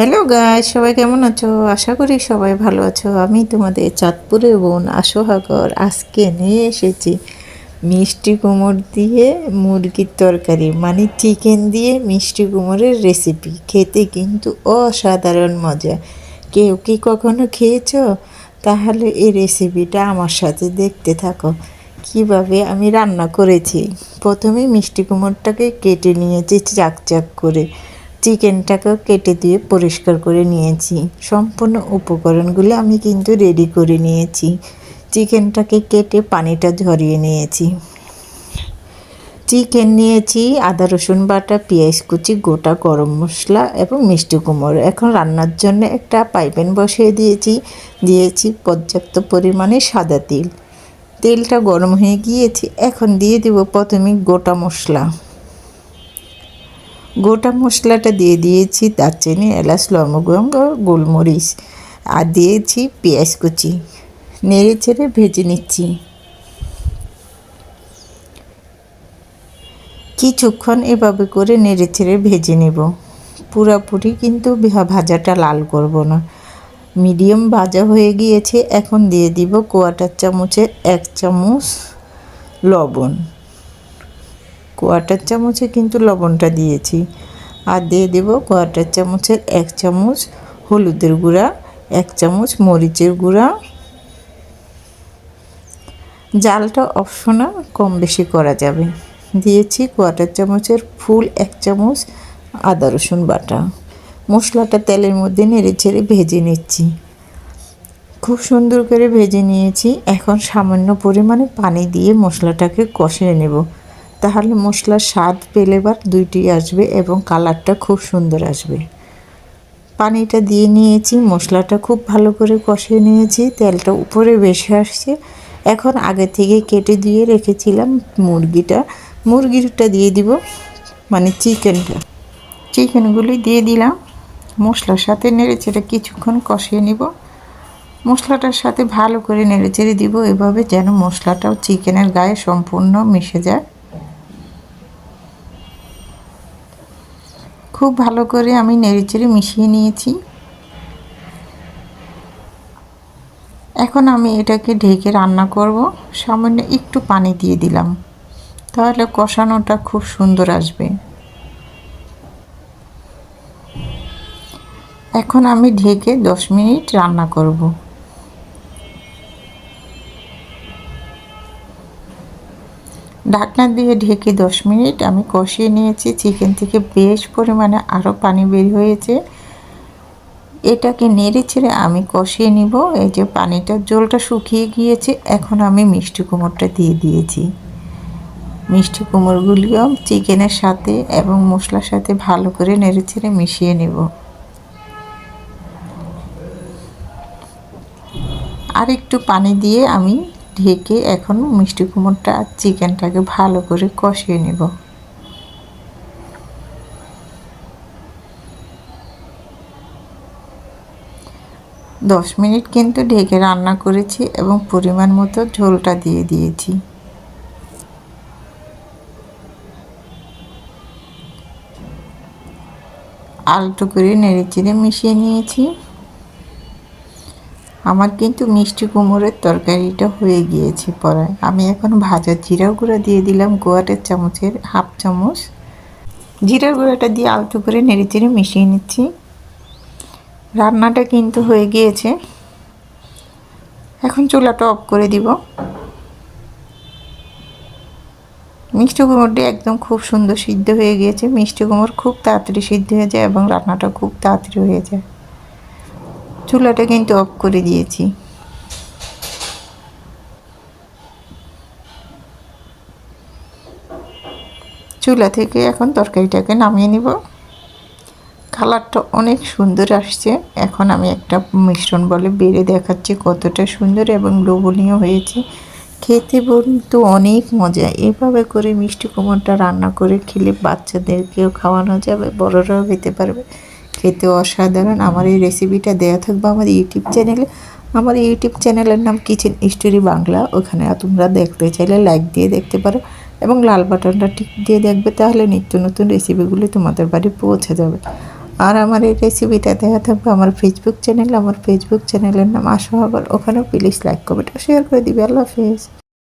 Hello guy সবাই কেমন আছো? আশা করি সবাই ভালো আছো। আমি তোমাদের চাঁদপুরের বোন আশোহাগর। আজকে নিয়ে এসেছি মিষ্টি কুমড় দিয়ে মুরগির তরকারি মানে চিকেন দিয়ে মিষ্টি কুমড়ের রেসিপি খেতে কিন্তু অসাধারণ মজা। কেউ কি কখনো খেয়েছো? তাহলে এই রেসিপিটা আমার সাথে দেখতে থাকো। কীভাবে আমি রান্না করেছি? প্রথমে মিষ্টি কুমড়টাকে কেটে নিয়েছি চাক চাক করে। চিকেনটাকেও কেটে দিয়ে পরিষ্কার করে নিয়েছি। সম্পূর্ণ উপকরণগুলো আমি কিন্তু রেডি করে নিয়েছি। চিকেনটাকে কেটে পানিটা ঝরিয়ে নিয়েছি। চিকেন নিয়েছি, আদা, রসুন বাটা, পেঁয়াজ কুচি, গোটা গরম মশলা এবং মিষ্টি কুমড়ো। এখন রান্নার জন্য একটা পাইপেন বসিয়ে দিয়েছি। দিয়েছি পর্যাপ্ত পরিমাণে সাদা তেল। তেলটা গরম হয়ে গিয়েছে। এখন দিয়ে দেব প্রথমে গোটা মশলা। গোটা মশলাটা দিয়ে দিয়েছি দারচিনি, এলাচ, লবঙ্গ, গোলমরিচ আর দিয়েছি পেঁয়াজ কুচি। নেড়ে ছেড়ে ভেজে নিচ্ছি। কিছুক্ষণ এভাবে করে নেড়ে ছেড়ে ভেজে নেব। পুরাপুরি কিন্তু ভাজাটা লাল করব না। মিডিয়াম ভাজা হয়ে গিয়েছে, এখন দিয়ে দিব কোয়াটার চামচে এক চামচ লবণ। কোয়াটার চামচে কিন্তু লবণটা দিয়েছি। আর দিয়ে দেব কোয়াটার চামচের এক চামচ হলুদের গুঁড়া, এক চামচ মরিচের গুঁড়া। জালটা অপশনাল কম বেশি করা যাবে। দিয়েছি কোয়াটার চামচের ফুল এক চামচ আদা রসুন বাটা। মশলাটা তেলের মধ্যে নেড়ে ছেড়ে ভেজে নিচ্ছি। খুব সুন্দর করে ভেজে নিয়েছি। এখন সামান্য পরিমাণে পানি দিয়ে মশলাটাকে কষিয়ে নেব। তাহলে মশলার স্বাদ পেলেবার দুইটি আসবে এবং কালারটা খুব সুন্দর আসবে। পানিটা দিয়ে নিয়েছি, মশলাটা খুব ভালো করে কষিয়ে নিয়েছি, তেলটা উপরে বেশি আসছে। এখন আগে থেকে কেটে দিয়ে রেখেছিলাম মুরগিটা। মুরগিটা দিয়ে দিব মানে চিকেনটা। চিকেনগুলি দিয়ে দিলাম। মশলার সাথে নেড়ে চেড়ে কিছুক্ষণ কষিয়ে নিব। মশলাটার সাথে ভালো করে নেড়ে চেড়ে দিব, এভাবে যেন মশলাটাও চিকেনের গায়ে সম্পূর্ণ মিশে যায়। খুব ভালো করে আমি নেড়েচেড়ে মিশিয়ে নিয়েছি। এখন আমি এটাকে ঢেকে রান্না করব। সামান্য একটু পানি দিয়ে দিলাম। তাহলে কষানোটা খুব সুন্দর আসবে। এখন আমি ঢেকে দশ মিনিট রান্না করব। ঢাকনা দিয়ে ঢেকে দশ মিনিট আমি কষিয়ে নিয়েছি। চিকেন থেকে বেশ পরিমাণে আরও পানি বের হয়েছে। এটাকে নেড়ে ছেড়ে আমি কষিয়ে নিব। এই যে পানিটা, জলটা শুকিয়ে গিয়েছে, এখন আমি মিষ্টি কুমড়টা দিয়ে দিয়েছি। মিষ্টি কুমড়গুলিও চিকেনের সাথে এবং মশলার সাথে ভালো করে নেড়ে ছেড়ে মিশিয়ে নেব। আর একটু পানি দিয়ে আমি ঢেকে এখন মিষ্টি কুমড়টা আর চিকেনটাকে ভালো করে কষিয়ে নেব। দশ মিনিট কিন্তু ঢেকে রান্না করেছি এবং পরিমাণ মতো ঝোলটা দিয়ে দিয়েছি। আলটু করে নেড়ে চেড়ে মিশিয়ে নিয়েছি। আমার কিন্তু মিষ্টি কুমড়োর তরকারিটা হয়ে গিয়েছে পরায় আমি এখন ভাজা জিরা গুঁড়া দিয়ে দিলাম গোয়াটের চামচের হাফ চামচ। জিরা গুঁড়াটা দিয়ে আলতো করে নেড়ে চেড়ে মিশিয়ে নিচ্ছি। রান্নাটা কিন্তু হয়ে গিয়েছে। এখন চুলাটা অফ করে দিব। মিষ্টি কুমড়টি একদম খুব সুন্দর সিদ্ধ হয়ে গিয়েছে। মিষ্টি কুমড় খুব তাড়াতাড়ি সিদ্ধ হয়ে যায় এবং রান্নাটা খুব তাড়াতাড়ি হয়ে যায়। চুলাটা কিন্তু অফ করে দিয়েছি। চুলা থেকে এখন তরকারিটাকে নামিয়ে নিব। কালারটা অনেক সুন্দর আসছে। এখন আমি একটা মিশ্রণ বলে বেড়ে দেখাচ্ছি কতটা সুন্দর এবং লোভনীয় হয়েছে। খেতে কিন্তু অনেক মজা। এভাবে করে মিষ্টি কুমড়টা রান্না করে খেলে বাচ্চাদেরকেও খাওয়ানো যাবে, বড়রাও খেতে পারবে। খেতে অসাধারণ। আমার এই রেসিপিটা দেওয়া থাকবে আমার ইউটিউব চ্যানেলে আমার ইউটিউব চ্যানেলের নাম কিচেন স্টোরি বাংলা ওখানে তোমরা দেখতে চাইলে লাইক দিয়ে দেখতে পারো এবং লাল বাটনটা ঠিক দিয়ে দেখবে তাহলে নিত্য নতুন রেসিপিগুলি তোমাদের বাড়ি পৌঁছে যাবে। আর আমার এই রেসিপিটা দেওয়া থাকবে আমার ফেসবুক চ্যানেল আমার ফেসবুক চ্যানেলের নাম আশা হবার ওখানেও প্লিজ লাইক কমেন্ট শেয়ার করে দিবে। আল্লাহ হাফেজ।